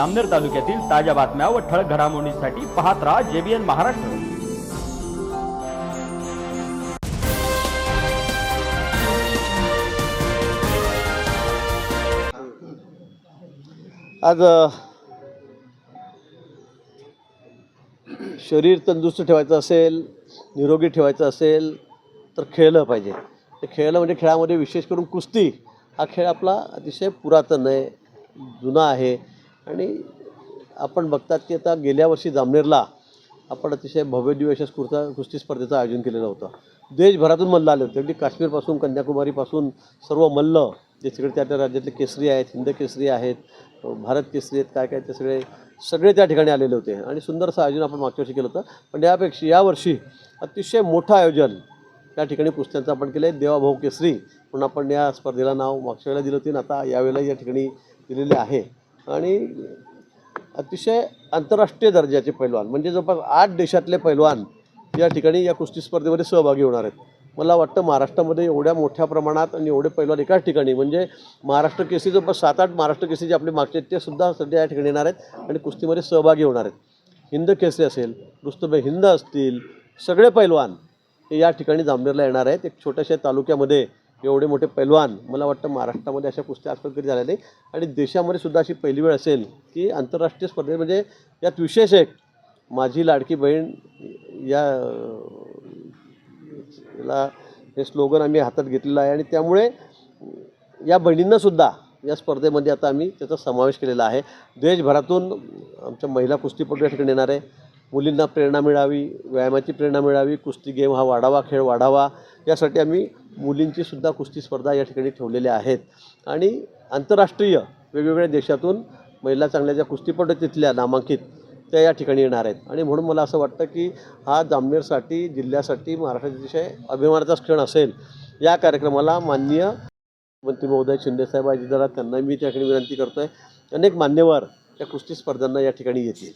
आमनेर तालुक्यातील ताज्या बातम्या व ठळक घडामोडींसाठी पाहत राहा जेबीएन महाराष्ट्र. आज शरीर तंदुरुस्त ठेवायचं असेल निरोगी ठेवायचं असेल तर खेळलं पाहिजे. ते खेळलं म्हणजे खेळामध्ये विशेष करून कुस्ती हा खेळ आपला अतिशय पुरातन आहे जुना आहे. आणि आपण बघतात की आता गेल्या वर्षी जामनेरला आपण अतिशय भव्य दिव्य अशा स्फूर्ता कुस्ती स्पर्धेचं आयोजन केलेलं होतं. देशभरातून मल्ल आले होते. अगदी काश्मीरपासून कन्याकुमारीपासून सर्व मल्ल जे सगळे त्या त्या राज्यातले केसरी आहेत हिंद केसरी आहेत भारत केसरी आहेत काय काय ते सगळे सगळे त्या ठिकाणी आलेले होते. आणि सुंदरसं आयोजन आपण मागच्या वर्षी केलं होतं. पण यापेक्षा यावर्षी अतिशय मोठं आयोजन त्या ठिकाणी कुस्त्यांचं आपण केलं आहे देवाभाऊ केसरी म्हणून आपण या स्पर्धेला नाव मागच्या वेळेला दिलं होती ना आता यावेळेला या ठिकाणी दिलेले आहे. आणि अतिशय आंतरराष्ट्रीय दर्जाचे पैलवान म्हणजे जवळपास आठ देशातले पैलवान या ठिकाणी या कुस्ती स्पर्धेमध्ये सहभागी होणार आहेत. मला वाटतं महाराष्ट्रामध्ये एवढ्या मोठ्या प्रमाणात आणि एवढे पैलवान एकाच ठिकाणी म्हणजे महाराष्ट्र केसरी जवळपास सात आठ महाराष्ट्र केसरी जे आपले मागचे ते सुद्धा सध्या या ठिकाणी येणार आहेत आणि कुस्तीमध्ये सहभागी होणार आहेत. हिंद केसरी असेल रुस्तबे हिंद असतील सगळे पैलवान हे या ठिकाणी जामनेरला येणार आहेत. एक छोट्याशा तालुक्यामध्ये एवढे मोठे पैलवान मला वाटतं महाराष्ट्रामध्ये अशा कुस्त्या आजपर्यंत कधी झाल्या नाही. आणि देशामध्ये सुद्धा अशी पहिली वेळ असेल की आंतरराष्ट्रीय स्पर्धे म्हणजे यात विशेष एक माझी लाडकी बहीण या याला हे स्लोगन आम्ही हातात घेतलेलं आहे. आणि त्यामुळे या बहिणींनासुद्धा या स्पर्धेमध्ये आता आम्ही त्याचा समावेश केलेला आहे. देशभरातून आमच्या महिला कुस्तीपटू या ठिकाणी येणार आहे. मुलींना प्रेरणा मिळावी व्यायामाची प्रेरणा मिळावी कुस्ती गेम हा वाढावा खेळ वाढावा यासाठी आम्ही मुलींची सुद्धा कुस्ती स्पर्धा या ठिकाणी ठेवलेल्या आहेत. आणि आंतरराष्ट्रीय वेगवेगळ्या देशातून महिला चांगल्या ज्या कुस्तीपटू तिथल्या नामांकित त्या या ठिकाणी येणार आहेत. आणि म्हणून मला असं वाटतं की हा जामनेरसाठी जिल्ह्यासाठी महाराष्ट्राचा अतिशय अभिमानाचा क्षण असेल. या कार्यक्रमाला माननीय मंत्री महोदय शिंदेसाहेब अजितदादा त्यांना मी त्या ठिकाणी विनंती करतो आहे अनेक मान्यवर त्या कुस्ती स्पर्धांना या ठिकाणी येतील.